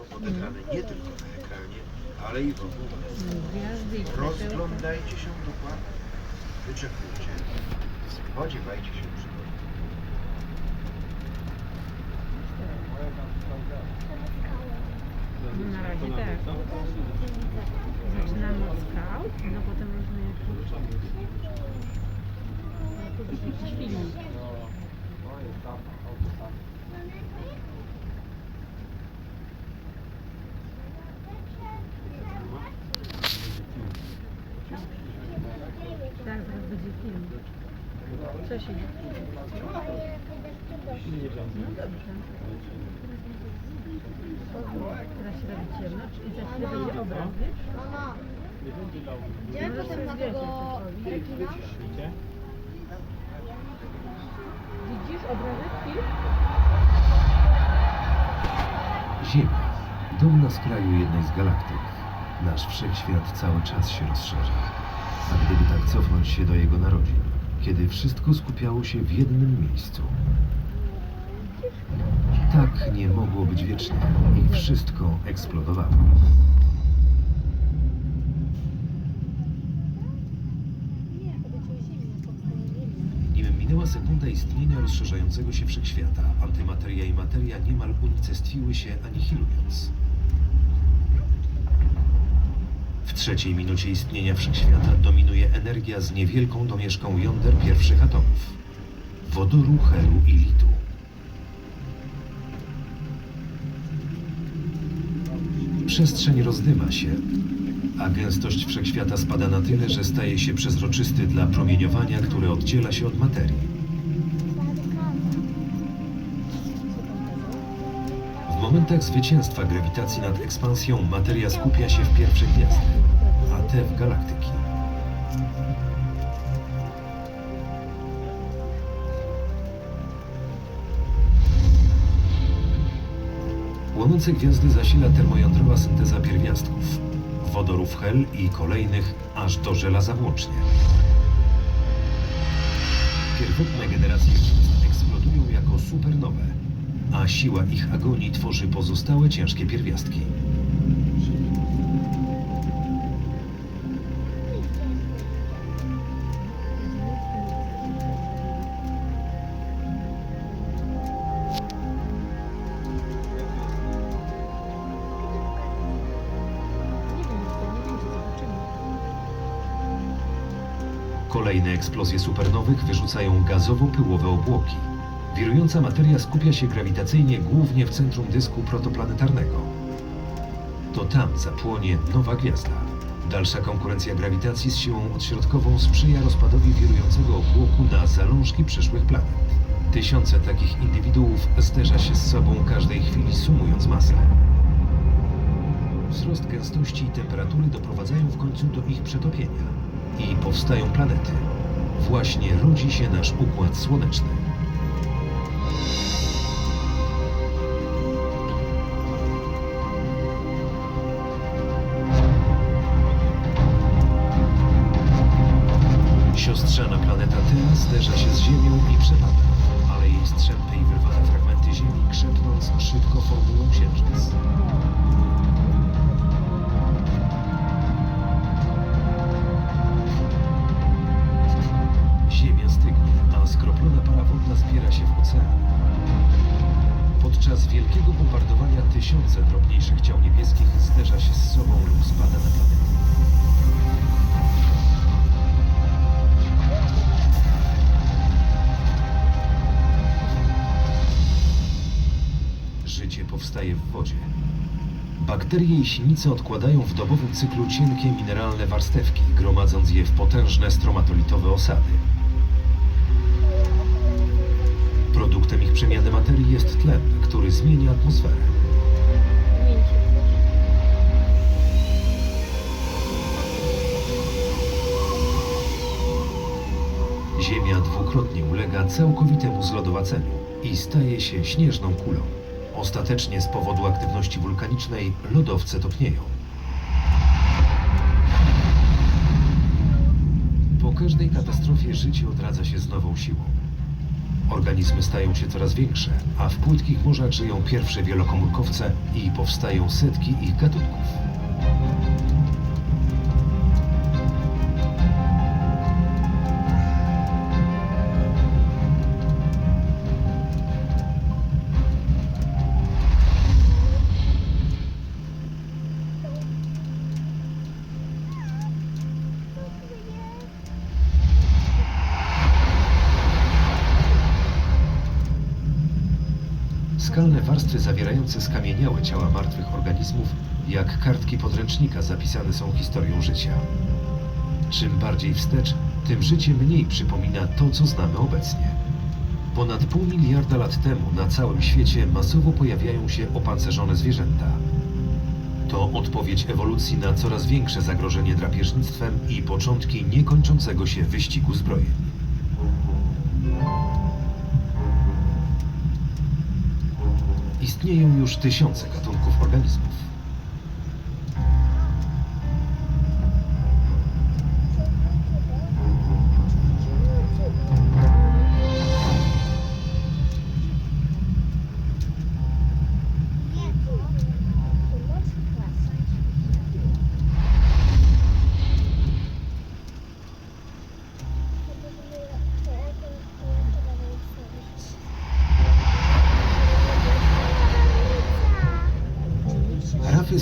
odegrane nie tylko na ekranie, ale i w ogóle. Rozglądajcie się dokładnie. Wyczekujcie. Spodziewajcie się przygody. Na razie tak. Zaczynamy od skał, no potem różne jakieś... Tu będzie jakiś filmik. Tak, zaraz będzie film. Co się dzieje? No dobrze. Teraz się robi ciemno i za chwilę będzie obraz, wiesz? Mama, Możesz sobie potem na tego rekina? Widzisz obrazek, film? Ziemia, dom na skraju jednej z galaktyk. Nasz wszechświat cały czas się rozszerza. A gdyby tak cofnąć się do jego narodzin, kiedy wszystko skupiało się w jednym miejscu. Tak nie mogło być wiecznie i wszystko eksplodowało. Nim minęła sekunda istnienia rozszerzającego się wszechświata, antymateria i materia niemal unicestwiły się anihilując. W trzeciej minucie istnienia wszechświata dominuje energia z niewielką domieszką jąder pierwszych atomów wodoru, helu i litu. Przestrzeń rozdyma się, a gęstość wszechświata spada na tyle, że staje się przezroczysty dla promieniowania, które oddziela się od materii. W momentach zwycięstwa grawitacji nad ekspansją materia skupia się w pierwsze gwiazdy, a te w galaktyki. Płonące gwiazdy zasila termojądrowa synteza pierwiastków, wodorów hel i kolejnych aż do żelaza włącznie. Pierwotne generacje eksplodują jako supernowe, a siła ich agonii tworzy pozostałe ciężkie pierwiastki. Kolejne eksplozje supernowych wyrzucają gazowo-pyłowe obłoki. Wirująca materia skupia się grawitacyjnie głównie w centrum dysku protoplanetarnego. To tam zapłonie nowa gwiazda. Dalsza konkurencja grawitacji z siłą odśrodkową sprzyja rozpadowi wirującego obłoku na zalążki przyszłych planet. Tysiące takich indywiduów zderza się z sobą każdej chwili, sumując masę. Wzrost gęstości i temperatury doprowadzają w końcu do ich przetopienia i powstają planety. Właśnie rodzi się nasz układ słoneczny. Siostrzana planeta Thea zderza się z Ziemią i przepada, zbiera się w ocean. Podczas wielkiego bombardowania tysiące drobniejszych ciał niebieskich zderza się z sobą lub spada na planetę. Życie powstaje w wodzie. Bakterie i sinice odkładają w dobowym cyklu cienkie mineralne warstewki, gromadząc je w potężne stromatolitowe osady. Produktem ich przemiany materii jest tlen, który atmosferę. Zmieni się. Ziemia dwukrotnie ulega całkowitemu zlodowaceniu i staje się śnieżną kulą. Ostatecznie z powodu aktywności wulkanicznej lodowce topnieją. Po każdej katastrofie życie odradza się z nową siłą. Organizmy stają się coraz większe, a w płytkich morzach żyją pierwsze wielokomórkowce i powstają setki ich gatunków. Warstwy zawierające skamieniałe ciała martwych organizmów, jak kartki podręcznika zapisane są historią życia. Czym bardziej wstecz, tym życie mniej przypomina to, co znamy obecnie. Ponad pół miliarda lat temu na całym świecie masowo pojawiają się opancerzone zwierzęta. To odpowiedź ewolucji na coraz większe zagrożenie drapieżnictwem i początki niekończącego się wyścigu zbrojeń. Istnieją już tysiące gatunków organizmów.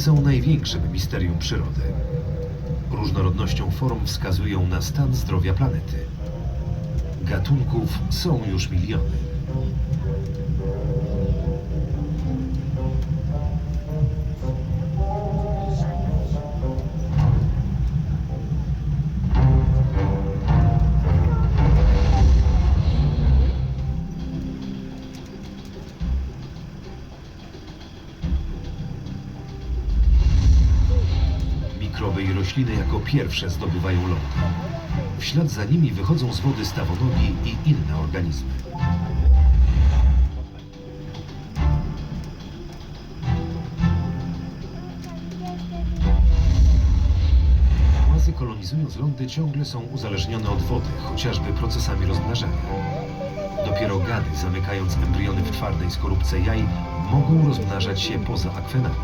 Są największym misterium przyrody. Różnorodnością form wskazują na stan zdrowia planety. Gatunków są już miliony. I rośliny jako pierwsze zdobywają ląd. W ślad za nimi wychodzą z wody stawonogi i inne organizmy. Łazy kolonizując lądy ciągle są uzależnione od wody, chociażby procesami rozmnażania. Dopiero gady, zamykając embriony w twardej skorupce jaj, mogą rozmnażać się poza akwenami.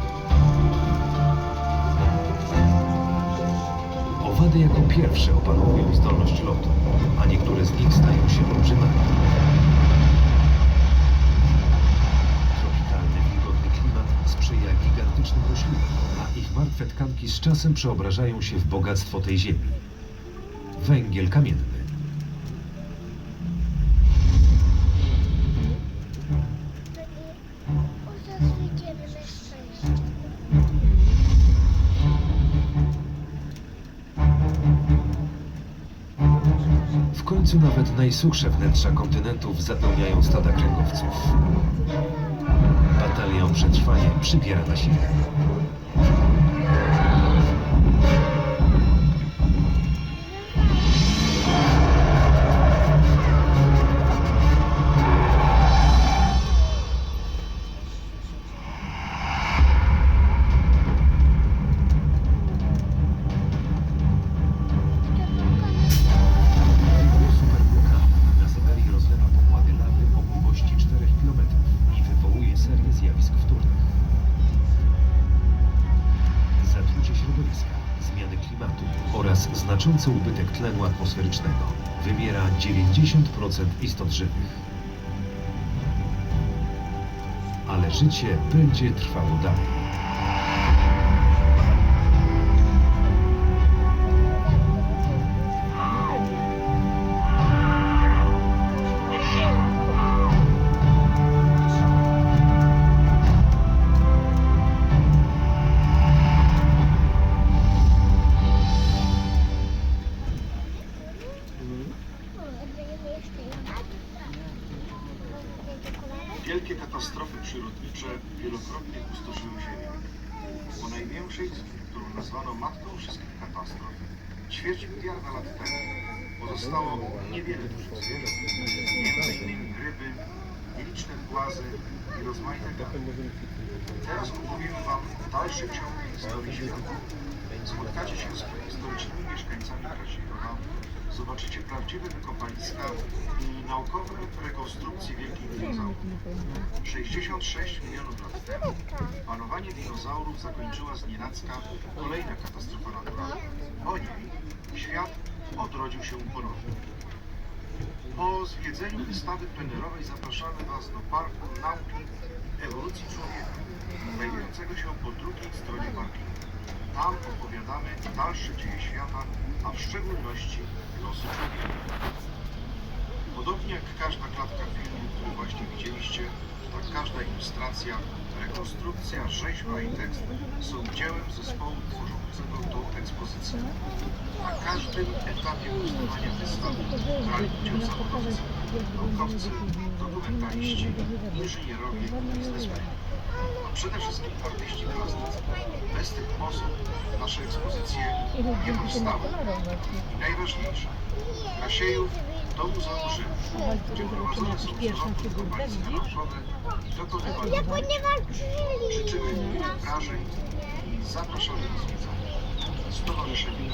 Owady jako pierwsze opanowują zdolność lotu, a niektóre z nich stają się olbrzymami. Tropikalny, wilgotny klimat sprzyja gigantycznym roślinom, a ich martwe tkanki z czasem przeobrażają się w bogactwo tej ziemi. Węgiel kamienny. Końcu nawet najsuchsze wnętrza kontynentów zapełniają stada kręgowców. Batalia o przetrwanie przybiera na sile. Znaczący ubytek tlenu atmosferycznego wymiera 90% istot żywych. Ale życie będzie trwało dalej. Wielkie katastrofy przyrodnicze wielokrotnie pustoszyły Ziemię. Po największej, którą nazwano matką wszystkich katastrof, ćwierć miliarda lat temu pozostało niewiele dużych zwierząt, między innymi ryby, nieliczne płazy i rozmaite gady. Teraz opowiemy Wam dalszy ciąg historii świata. Spotkacie się z prehistorycznymi mieszkańcami Kazimierza, zobaczycie prawdziwe wykopaliska i naukowe rekonstrukcje wielkich dinozaurów. 66 milionów lat temu panowanie dinozaurów zakończyła znienacka kolejna katastrofa naturalna. Po niej świat odrodził się ponownie. Po zwiedzeniu wystawy plenerowej zapraszamy Was do Parku Nauki Ewolucji Człowieka, znajdującego się po drugiej stronie parkingu. Tam opowiadamy dalsze dzieje świata, a w szczególności losy człowieka. Podobnie jak każda klatka filmu, który właśnie widzieliście, tak każda ilustracja, rekonstrukcja, rzeźba i tekst są dziełem zespołu tworzącego tą ekspozycję. Na każdym etapie powstawania wystawy brali udział zawodowcy, naukowcy, dokumentaliści, inżynierowie i biznesmeni. A przede wszystkim artyści plastycy. Bez tych osób nasze ekspozycje nie powstały. I najważniejsze, Kasiejów Muzeum Rzymu, gdzie prowadzone są wykopaliska widzisz? naukowe i dokonywane Życzymy miłych wrażeń. Stowarzyszenie